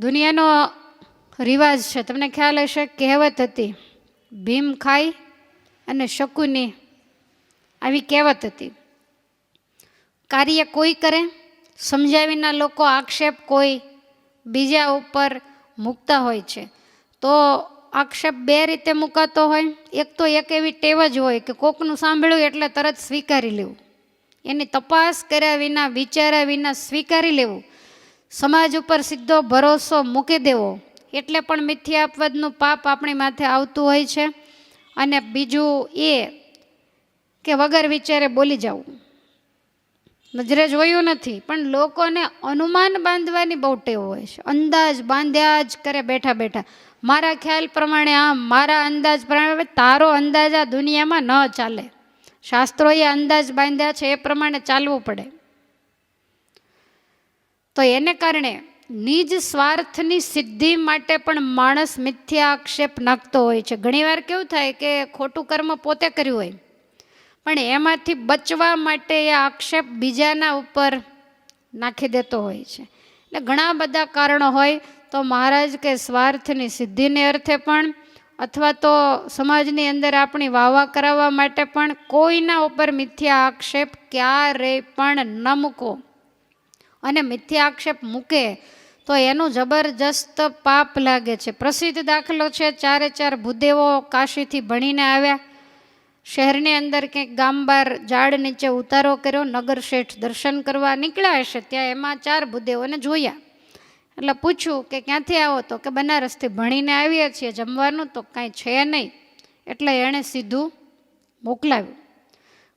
દુનિયાનો રિવાજ છે. તમને ખ્યાલ હશે, કહેવત હતી, ભીમ ખાઈ અને શકુની આવી કહેવત હતી. કાર્ય કોઈ કરે? સમજાવીના વિના લોકો આક્ષેપ કોઈ બીજા ઉપર મૂકતા હોય છે. તો આક્ષેપ બે રીતે મૂકાતો હોય. એક તો એક એવી ટેવ જ હોય કે કોકનું સાંભળ્યું એટલે તરત સ્વીકારી લેવું. એની તપાસ કર્યા વિના, વિચાર્યા વિના સ્વીકારી લેવું. સમાજ ઉપર સીધો ભરોસો મૂકી દેવો. એટલે પણ મિથ્યાપવાદનું પાપ આપણી માથે આવતું હોય છે. અને બીજું એ કે વગર વિચારે બોલી જવું. નજરે જોયું નથી, પણ લોકોને અનુમાન બાંધવાની બહુ ટેવ હોય છે. અંદાજ બાંધ્યા જ કરે બેઠા બેઠા. મારા ખ્યાલ પ્રમાણે આમ, મારા અંદાજ પ્રમાણે તારો અંદાજ આ દુનિયામાં ન ચાલે. શાસ્ત્રોએ અંદાજ બાંધ્યા છે, એ પ્રમાણે ચાલવું પડે. તો એને કારણે નિજ સ્વાર્થની સિદ્ધિ માટે પણ માણસ મિથ્યા આક્ષેપ નાખતો હોય છે. ઘણીવાર કેવું થાય કે ખોટું કર્મ પોતે કર્યું હોય, પણ એમાંથી બચવા માટે એ આક્ષેપ બીજાના ઉપર નાખી દેતો હોય છે. એટલે ઘણા બધા કારણો હોય તો મહારાજ કે સ્વાર્થની સિદ્ધિને અર્થે પણ અથવા તો સમાજની અંદર આપણી વાવા કરાવવા માટે પણ કોઈના ઉપર મિથ્યા આક્ષેપ ક્યારેય પણ ન મૂકો અને મિથ્યા આક્ષેપ મૂકે, તો એનું જબરજસ્ત પાપ લાગે છે. પ્રસિદ્ધ દાખલો છે, ચારે ચાર ભૂદેવો કાશીથી ભણીને આવ્યા. શહેરની અંદર ક્યાંક ગામ બાર ઝાડ નીચે ઉતારો કર્યો, નગર શેઠ દર્શન કરવા નીકળ્યા હશે, ત્યાં એમાં ચાર ભૂદેવોને જોયા. એટલે પૂછ્યું કે ક્યાંથી આવો તો? કે બનારસથી ભણીને આવીએ છીએ, જમવાનું તો કાંઈ છે નહીં. એટલે એણે સીધું મોકલાવ્યું.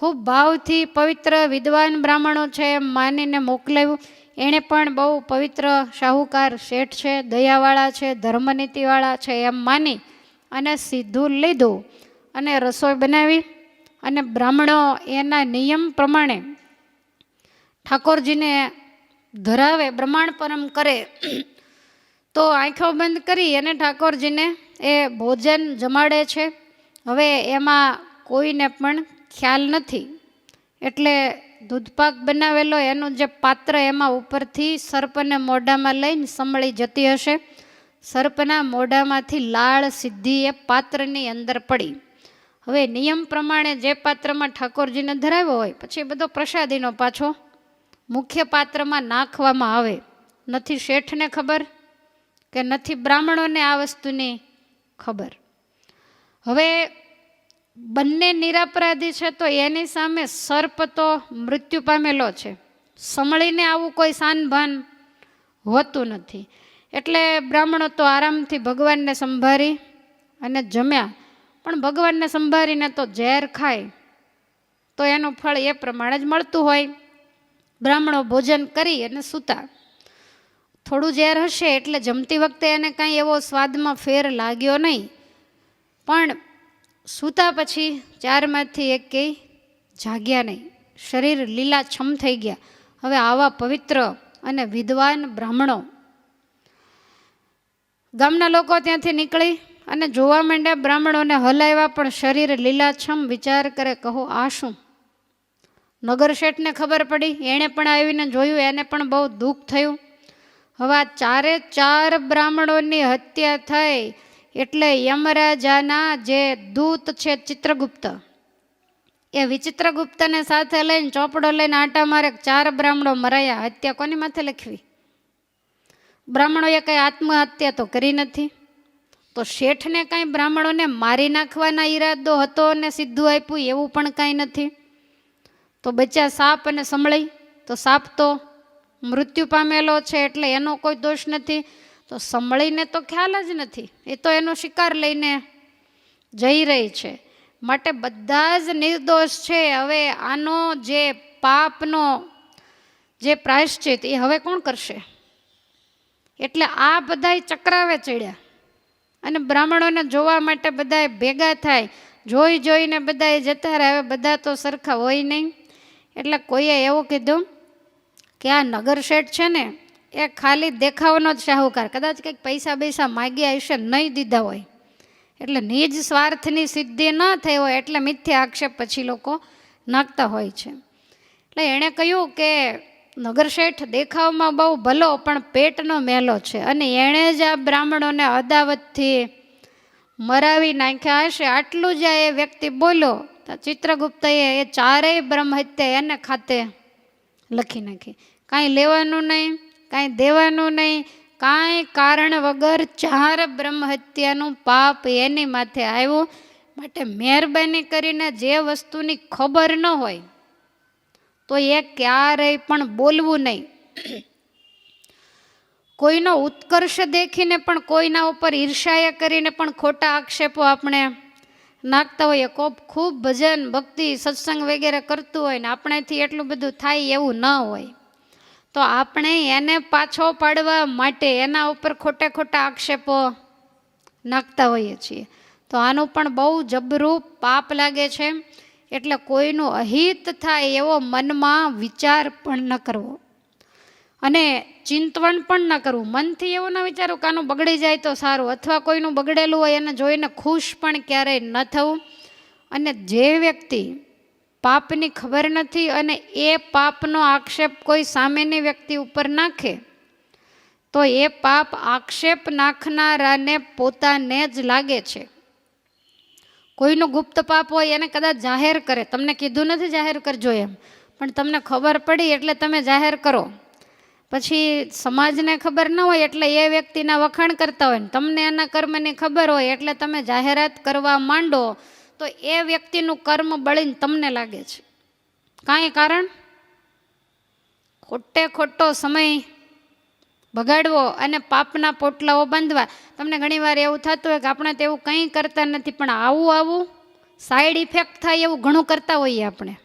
ખૂબ ભાવથી પવિત્ર વિદ્વાન બ્રાહ્મણો છે એમ માનીને મોકલાવ્યું એણે પણ બહુ પવિત્ર શાહુકાર શેઠ છે, દયાવાળા છે, ધર્મનીતિવાળા છે એમ માની અને સીધું લીધું અને રસોઈ બનાવી અને બ્રાહ્મણો એના નિયમ પ્રમાણે ઠાકોરજીને ધરાવે બ્રહ્માંડપરમ કરે, તો આંખો બંધ કરી અને ઠાકોરજીને એ ભોજન જમાડે છે. હવે એમાં કોઈને પણ ખ્યાલ નથી. એટલે દૂધપાક બનાવેલો એનું જે પાત્ર એમાં ઉપરથી સર્પને મોઢામાં લઈને સંભળી જતી હશે. સર્પના મોઢામાંથી લાળ સીધી એ પાત્રની અંદર પડી. હવે નિયમ પ્રમાણે જે પાત્રમાં ઠાકોરજીને ધરાવ્યો હોય, પછી બધો પ્રસાદીનો પાછો મુખ્ય પાત્રમાં નાખવામાં આવે. નથી શેઠને ખબર કે નથી બ્રાહ્મણોને આ વસ્તુની ખબર. હવે બંને નિરાપરાધી છે, તો એની સામે સર્પ તો મૃત્યુ પામેલો છે. સમળીને આવું કોઈ સાનભાન હોતું નથી. એટલે બ્રાહ્મણો તો આરામથી ભગવાનને સંભાળી અને જમ્યા. પણ ભગવાનને સંભાળીને તો ઝેર ખાય. તો એનું ફળ એ પ્રમાણે જ મળતું હોય. બ્રાહ્મણો ભોજન કરી અને સૂતા. થોડું ઝેર હશે એટલે જમતી વખતે એને કાંઈ એવો સ્વાદમાં ફેર લાગ્યો નહીં. પણ સૂતા પછી ચારમાંથી એક કે જાગ્યા નહીં. શરીર લીલાછમ થઈ ગયા. હવે આવા પવિત્ર અને વિદ્વાન બ્રાહ્મણો ગામના લોકો ત્યાંથી નીકળી અને જોવા માંડ્યા બ્રાહ્મણોને હલાવ્યા, પણ શરીર લીલાછમ વિચાર કરે, કહો, આ શું? નગર શેઠને ખબર પડી. એણે પણ આવીને જોયું, એને પણ બહુ દુઃખ થયું. હવે આ ચારે ચાર બ્રાહ્મણોની હત્યા થઈ. એટલે યમરાજાના જે દૂત છે ચિત્રગુપ્ત, એ વિચિત્રગુપ્તને સાથે લઈને ચોપડો લઈને આટા મારે ચાર બ્રાહ્મણો મરાયા. હત્યા કોની માથે લખવી? બ્રાહ્મણોએ કંઈ આત્મહત્યા તો કરી નથી? તો શેઠને કાંઈ બ્રાહ્મણોને મારી નાખવાના ઈરાદો હતો અને સીધું આપ્યું એવું પણ કાંઈ નથી? તો બચ્યા સાપ અને સંભળાઈ તો સાપ તો મૃત્યુ પામેલો છે એટલે એનો કોઈ દોષ નથી? તો સંભળીને તો ખ્યાલ જ નથી. એ તો એનો શિકાર લઈને જઈ રહી છે. માટે બધા જ નિર્દોષ છે. હવે આનો જે પાપનો જે પ્રાયશ્ચિત એ હવે કોણ કરશે? એટલે આ બધાય ચક્રાવે ચડ્યા. અને બ્રાહ્મણોને જોવા માટે બધાએ ભેગા થાય. જોઈ જોઈને બધાએ જતા રહે. હવે બધા તો સરખા હોય નહીં. એટલે કોઈએ એવું કીધું કે આ નગર શેઠ છે ને એ ખાલી દેખાવાનો જ શાહુકાર. કદાચ કંઈક પૈસા બૈસા માગ્યા હશે, નહીં દીધા હોય. એટલે નિજ સ્વાર્થની સિદ્ધિ ન થઈ હોય એટલે મિથ્યા આક્ષેપ પછી લોકો નાખતા હોય છે. એટલે એણે કહ્યું કે નગરશેઠ દેખાવમાં બહુ ભલો, પણ પેટનો મેલો છે. અને એણે જ આ બ્રાહ્મણોને અદાવતથી મરાવી નાખ્યા હશે. આટલું જ એ વ્યક્તિ બોલ્યો. ચિત્રગુપ્તએ એ ચારેય બ્રહ્મહત્યા એને ખાતે લખી નાખી. કાંઈ લેવાનું નહીં. કાંઈ દેવાનું નહીં. કાંઈ કારણ વગર ચાર બ્રહ્મહત્યાનું પાપ એની માથે આવ્યું. માટે મહેરબાની કરીને જે વસ્તુની ખબર ન હોય, તો એ ક્યારેય પણ બોલવું નહીં. કોઈનો ઉત્કર્ષ દેખીને પણ કોઈના ઉપર ઈર્ષાએ કરીને પણ ખોટા આક્ષેપો આપણે નાખતા હોઈએ. કોપ ખૂબ ભજન, ભક્તિ, સત્સંગ વગેરે કરતું હોય ને આપણેથી એટલું બધું થાય એવું ન હોય. તો આપણે એને પાછો પાડવા માટે એના ઉપર ખોટે ખોટા આક્ષેપો નાખતા હોઈએ છીએ. તો આનું પણ બહુ જબરું પાપ લાગે છે. એટલે કોઈનું અહિત થાય એવો મનમાં વિચાર પણ ન કરવો. અને ચિંતવણ પણ ન કરવું. મનથી એવું ન વિચારવું કે આનું બગડી જાય તો સારું. અથવા કોઈનું બગડેલું હોય એને જોઈને ખુશ પણ ક્યારેય ન થવું. અને જે વ્યક્તિ પાપની ખબર નથી અને એ પાપનો આક્ષેપ કોઈ સામેની વ્યક્તિ ઉપર નાખે, તો એ પાપ આક્ષેપ નાખનારાને પોતાને જ લાગે છે. કોઈનું ગુપ્ત પાપ હોય એને કદાચ જાહેર કરે. તમને કીધું નથી જાહેર કરજો એમ. પણ તમને ખબર પડી એટલે તમે જાહેર કરો. પછી સમાજને ખબર ન હોય એટલે એ વ્યક્તિના વખાણ કરતા હોય તમને એના કર્મની ખબર હોય એટલે તમે જાહેરાત કરવા માંડો તો એ વ્યક્તિનું કર્મ બળીને તમને લાગે છે. કાંઈ કારણ? ખોટે ખોટો સમય બગાડવો અને પાપના પોટલાઓ બાંધવા. તમને ઘણીવાર એવું થતું હોય કે આપણે તેવું કંઈ કરતા નથી, પણ આવું આવું સાઈડ ઇફેક્ટ થાય એવું ઘણું કરતા હોઈએ આપણે.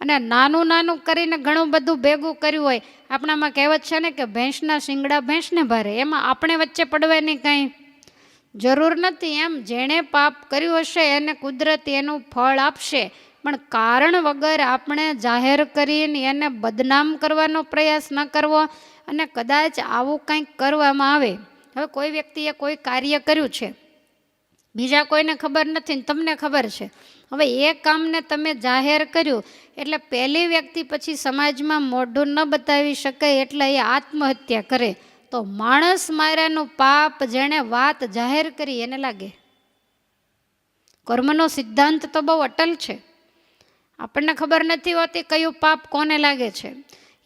અને નાનું નાનું કરીને ઘણું બધું ભેગું કર્યું હોય, આપણામાં કહેવત છે ને કે ભેંસના શિંગડા ભેંસને ભારે, એમાં આપણે વચ્ચે પડવાની કાંઈ. જરૂર નથી એમ. જેણે પાપ કર્યું હશે, એને કુદરત એનું ફળ આપશે. પણ કારણ વગર આપણે જાહેર કરીને એને બદનામ કરવાનો પ્રયાસ ન કરવો અને કદાચ આવું કંઈક કરવામાં આવે. હવે કોઈ વ્યક્તિએ કોઈ કાર્ય કર્યું છે? બીજા કોઈને ખબર નથી ને તમને ખબર છે? હવે એ કામને તમે જાહેર કર્યું એટલે પહેલી વ્યક્તિ પછી સમાજમાં મોઢું ન બતાવી શકે એટલે એ આત્મહત્યા કરે. તો માણસ માર્યાનું પાપ જેણે વાત જાહેર કરી એને લાગે. કર્મનો સિદ્ધાંત તો બહુ અટલ છે. આપણને ખબર નથી હોતી કયું પાપ કોને લાગે છે.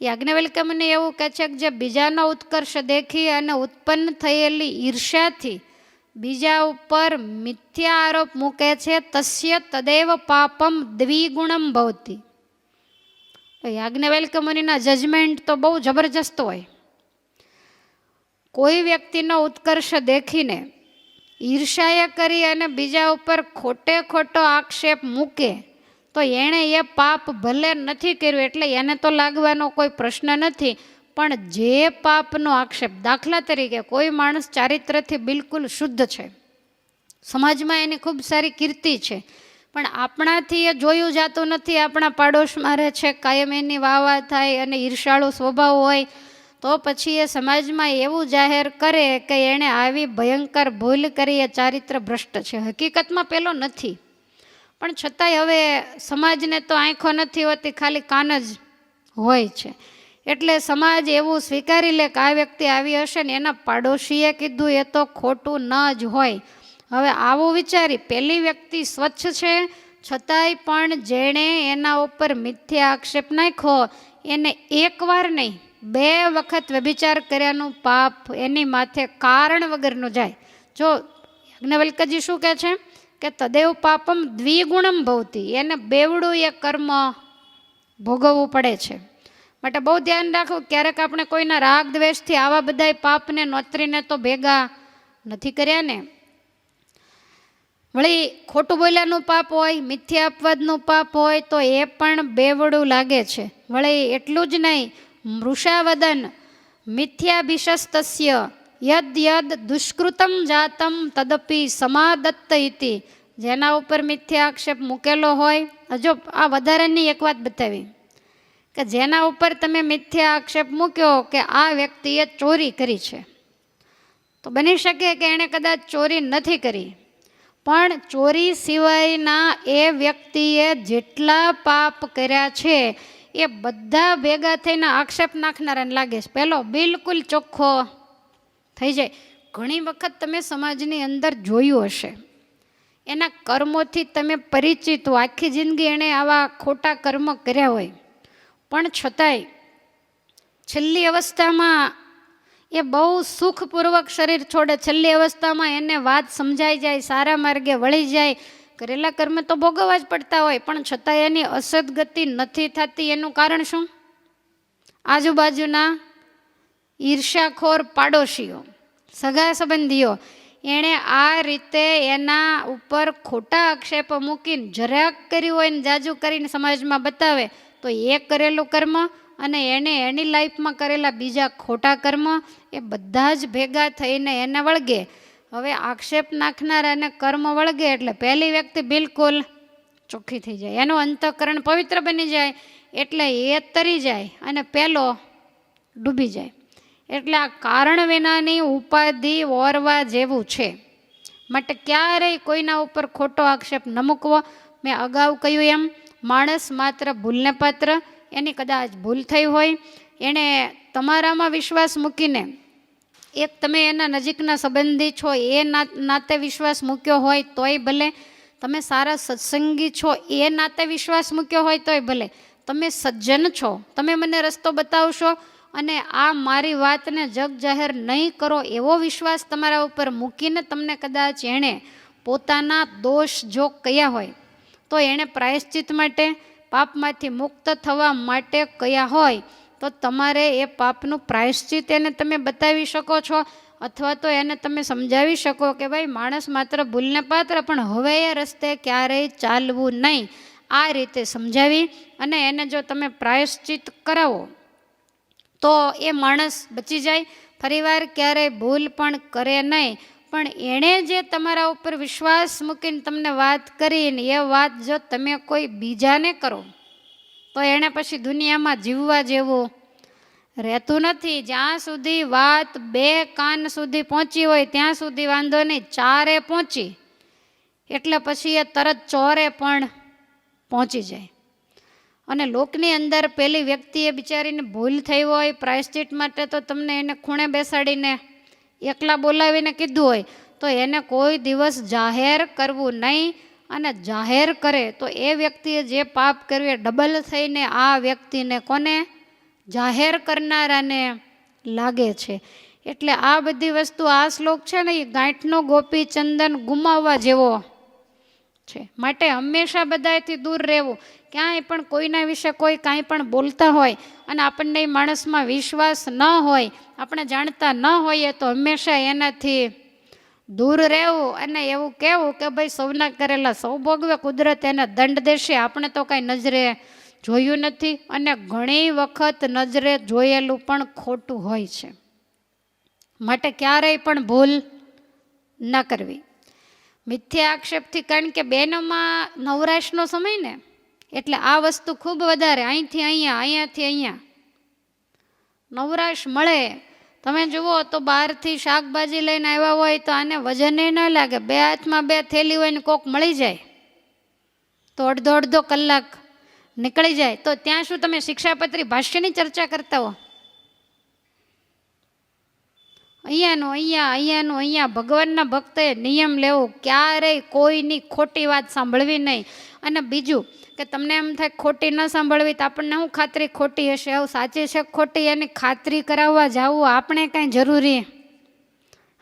યાજ્ઞવલ્કમને એવું કહે છે કે જે બીજાનો ઉત્કર્ષ દેખી અને ઉત્પન્ન થયેલી ઈર્ષ્યાથી બીજા ઉપર મિથ્યા આરોપ મૂકે છે, તસ્ય તદેવ પાપમ દ્વિગુણમ ભવતી. યાજ્ઞવલ્ક મુનિના જજમેન્ટ તો બહુ જબરજસ્ત હોય. કોઈ વ્યક્તિનો ઉત્કર્ષ દેખીને ઈર્ષાએ કરી અને બીજા ઉપર ખોટે ખોટો આક્ષેપ મૂકે, તો એણે એ પાપ ભલે નથી કર્યું એટલે એને તો લાગવાનો કોઈ પ્રશ્ન નથી. પણ જે પાપનો આક્ષેપ દાખલા તરીકે કોઈ માણસ ચારિત્રથી બિલકુલ શુદ્ધ છે. સમાજમાં એની ખૂબ સારી કીર્તિ છે. પણ આપણાથી એ જોયું જાતું નથી, આપણા પાડોશમાં રહે છે, કાયમ એની વાવા થાય અને ઈર્ષાળુ સ્વભાવ હોય તો પછી એ સમાજમાં એવું જાહેર કરે કે એણે આવી ભયંકર ભૂલ કરી, એ ચારિત્ર ભ્રષ્ટ છે. હકીકતમાં પેલો નથી. પણ છતાંય હવે સમાજને તો આંખો નથી હોતી, ખાલી કાન જ હોય છે. એટલે સમાજ એવું સ્વીકારી લે કે આ વ્યક્તિ આવી હશે ને એના પાડોશીએ કીધું, એ તો ખોટું ન જ હોય. હવે આવું વિચારી પહેલી વ્યક્તિ સ્વચ્છ છે, છતાંય પણ જેણે એના ઉપર મિથ્યા આક્ષેપ નાખ્યો, એને એકવાર નહીં બે વખત વ્યભિચાર કર્યાનું પાપ એની માથે કારણ વગરનું જાય. જો યજ્ઞવલ્કજી શું કહે છે? કે તદેવ પાપમ દ્વિગુણમ ભવતી. એને બેવડું એ કર્મ ભોગવવું પડે છે. માટે બહુ ધ્યાન રાખવું, ક્યારેક આપણે કોઈના રાગ દ્વેષથી આવા બધાય પાપને નોતરીને તો ભેગા નથી કર્યા ને. વળી ખોટું બોલ્યાનું પાપ હોય મિથ્યા અપવાદનું પાપ હોય, તો એ પણ બેવડું લાગે છે. વળી એટલું જ નહીં મૃષાવદન મિથ્યાભિષસ્તસ્ય યદ યદ દુષ્કૃતમ જાતમ તદપી સમાદત્ત ઇતિ જેના ઉપર મિથ્યા આક્ષેપ મૂકેલો હોય જો આ વધારાની એક વાત બતાવી કે જેના ઉપર તમે મિથ્યા આક્ષેપ મૂક્યો કે આ વ્યક્તિએ ચોરી કરી છે. તો બની શકે કે એણે કદાચ ચોરી નથી કરી, પણ ચોરી સિવાયના એ વ્યક્તિએ જેટલા પાપ કર્યા છે એ બધા ભેગા થઈને આક્ષેપ નાખનારાને લાગે છે. પહેલો બિલકુલ ચોખ્ખો થઈ જાય. ઘણી વખત તમે સમાજની અંદર જોયું હશે. એના કર્મોથી તમે પરિચિત હો. આખી જિંદગી એણે આવા ખોટા કર્મ કર્યા હોય. પણ છતાંય છેલ્લી અવસ્થામાં એ બહુ સુખપૂર્વક શરીર છોડે. છેલ્લી અવસ્થામાં એને વાત સમજાઈ જાય, સારા માર્ગે વળી જાય. કરેલા કર્મ તો ભોગવવા જ પડતા હોય, પણ છતાં એની અસદગતિ નથી થતી, એનું કારણ શું? આજુબાજુના ઈર્ષાખોર પાડોશીઓ સગા સંબંધીઓ એણે આ રીતે એના ઉપર ખોટા આક્ષેપો મૂકીને જરાક કર્યું હોય ને જાજુ કરીને સમાજમાં બતાવે, તો એ કરેલું કર્મ અને એણે એની લાઈફમાં કરેલા બીજા ખોટા કર્મ એ બધા જ ભેગા થઈને એને વળગે હવે આક્ષેપ નાખનારાને કર્મ વળગે એટલે પહેલી વ્યક્તિ બિલકુલ ચોખ્ખી થઈ જાય. એનું અંતઃકરણ પવિત્ર બની જાય એટલે એ તરી જાય અને પહેલો ડૂબી જાય. એટલે આ કારણ વિનાની ઉપાધિ ઓરવા જેવું છે. માટે ક્યારેય કોઈના ઉપર ખોટો આક્ષેપ ન મૂકવો. મેં અગાઉ કહ્યું એમ, માણસ માત્ર ભૂલને પાત્ર, એની કદાચ ભૂલ થઈ હોય, એણે તમારામાં વિશ્વાસ મૂકીને એક તમે એના નજીકના સંબંધી છો, એ નાતે વિશ્વાસ મૂક્યો હોય તોય ભલે. તમે સારા સત્સંગી છો, એ નાતે વિશ્વાસ મૂક્યો હોય તોય ભલે. તમે સજ્જન છો, તમે મને રસ્તો બતાવશો અને આ મારી વાતને જગ જાહેર નહીં કરો એવો વિશ્વાસ તમારા ઉપર મૂકીને તમને કદાચ એણે પોતાના દોષ જો કયા હોય, તો એણે પ્રાયશ્ચિત માટે, પાપમાંથી મુક્ત થવા માટે કયા હોય તો તમારે એ પાપનું પ્રાયશ્ચિત એને તમે બતાવી શકો છો, અથવા તો એને તમે સમજાવી શકો કે ભાઈ માણસ માત્ર ભૂલને પાત્ર, પણ હવે એ રસ્તે ક્યારેય ચાલવું નહીં. આ રીતે સમજાવી અને એને જો તમે પ્રાયશ્ચિત કરાવો, તો એ માણસ બચી જાય. ફરીવાર ક્યારેય ભૂલ પણ કરે નહીં. પણ એણે જે તમારા ઉપર વિશ્વાસ મૂકીને તમને વાત કરીને, એ વાત જો તમે કોઈ બીજાને કરો તો એણે પછી દુનિયામાં જીવવા જેવું રહેતું નથી. જ્યાં સુધી વાત બે કાન સુધી પહોંચી હોય, ત્યાં સુધી વાંધો નહીં, ચારે પહોંચી. એટલે પછી એ તરત ચોરે પણ પહોંચી જાય. અને લોકની અંદર પેલી વ્યક્તિએ બિચારીને ભૂલ થઈ હોય, પ્રાયશ્ચિત માટે તો તમને એને ખૂણે બેસાડીને એકલા બોલાવીને કીધું હોય, તો એને કોઈ દિવસ જાહેર કરવું નહીં. અને જાહેર કરે તો એ વ્યક્તિએ જે પાપ કર્યું એ ડબલ થઈને આ વ્યક્તિને કોને? જાહેર કરનારાને લાગે છે. એટલે આ બધી વસ્તુ આ શ્લોક છે ને એ ગાંઠનો ગોપી ચંદન ગુમાવવા જેવો છે. માટે હંમેશા બધાથી દૂર રહેવું. ક્યાંય પણ કોઈના વિશે કોઈ કાંઈ પણ બોલતા હોય અને આપણને એ માણસમાં વિશ્વાસ ન હોય, આપણે જાણતા ન હોઈએ તો હંમેશા એનાથી દૂર રહેવું અને એવું કહેવું કે ભાઈ સૌના કરેલા સૌ ભોગવે કુદરત એને દંડ દેશે. આપણે તો કાંઈ નજરે જોયું નથી અને ઘણી વખત નજરે જોયેલું પણ ખોટું હોય છે. માટે ક્યારેય પણ ભૂલ ન કરવી. મિથ્યા આક્ષેપથી કારણ કે બહેનોમાં નવરાશનો સમય ને, એટલે આ વસ્તુ ખૂબ વધારે. અહીંથી અહીંયા, અહીંયાથી અહીંયા. નવરાશ મળે તમે જુઓ તો બહારથી શાકભાજી લઈને આવ્યા હોય તો આને વજને ન લાગે. બે હાથમાં બે થેલી હોય ને કોક મળી જાય. તો અડધો અડધો કલાક નીકળી જાય. તો ત્યાં શું તમે શિક્ષાપત્રી ભાષ્યની ચર્ચા કરતા હો? અહીંયાનું અહીંયા અહીંયાનું અહીંયા. ભગવાનના ભક્તે નિયમ લેવો. ક્યારેય કોઈની ખોટી વાત સાંભળવી નહીં. અને બીજું, કે તમને એમ થાય ખોટી ન સાંભળવી તો આપણને શું ખાતરી ખોટી હશે? આવું સાચી છે ખોટી? એની ખાતરી કરાવવા જવું આપણે કાંઈ જરૂરી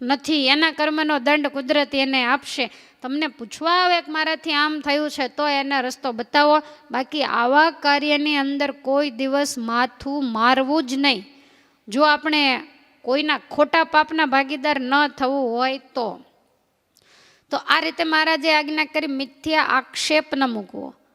નથી. એના કર્મનો દંડ કુદરતી એને આપશે. તમને પૂછવા આવે કે મારાથી આમ થયું છે, તો એને રસ્તો બતાવો. બાકી આવા કાર્યની અંદર કોઈ દિવસ માથું મારવું જ નહીં. જો આપણે કોઈના ખોટા પાપના ભાગીદાર ન થવું હોય તો. તો આ રીતે મહારાજે આજ્ઞા કરી, મિથ્યા આક્ષેપ ન મૂકવો.